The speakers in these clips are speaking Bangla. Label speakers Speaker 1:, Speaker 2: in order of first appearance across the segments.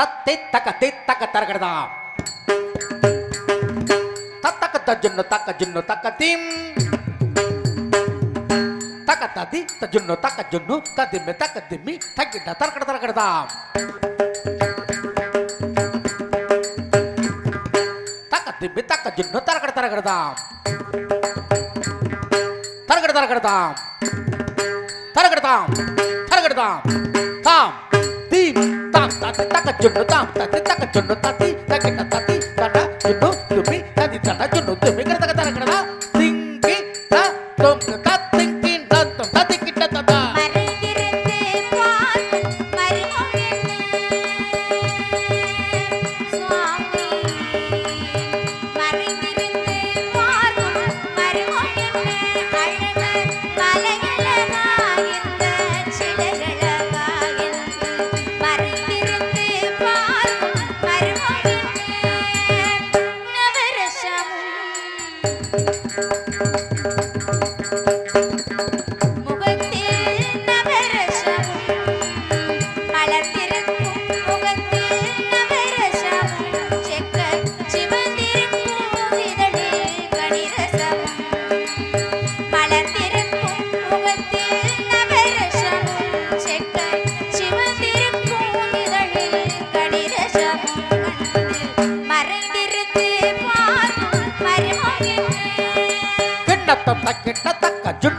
Speaker 1: তত্তে তাক, তে তাক তারকড়দা তত্তাক তার জন্য, তাকার জন্য, তাকা তিম তাকা তাতি তার জন্য, তাকার জন্য তাদিমে তাকা দিমি থাকিটা তারকড় তারকড়দা তাকা দিমি, তাকার জন্য তারকড় তারকড়দা তারকড় তারকড়দা তারকড় তাম তারকড় তাম থাম তাতে টাকার জন্য দাম, তাতে টাকার জন্য তাতে, তাকে না তাতে টানা জন্য তুমি তাতে টানার জন্য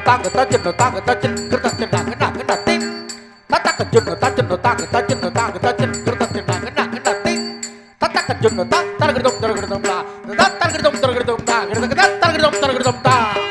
Speaker 1: தாக்கு தாக்கு தாக்கு தாக்கு தாக்கு জন্য তার জন্য তাকে তার জন্য তাকে তার জন্য তার জন্য তাকে না না তিন তার তার জন্য তার তার গড়দম তার গড়দম তা তার গড়দম তার গড়দম তা গড়দম তার গড়দম তার গড়দম তা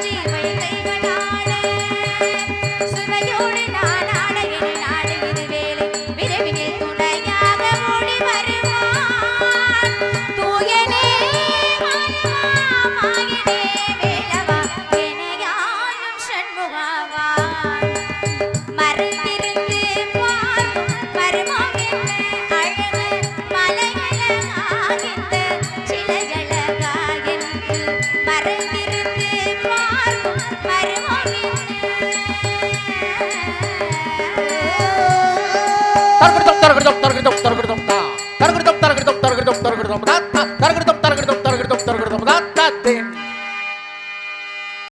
Speaker 2: जीवन
Speaker 1: তর করে দম তর করে দম তর করে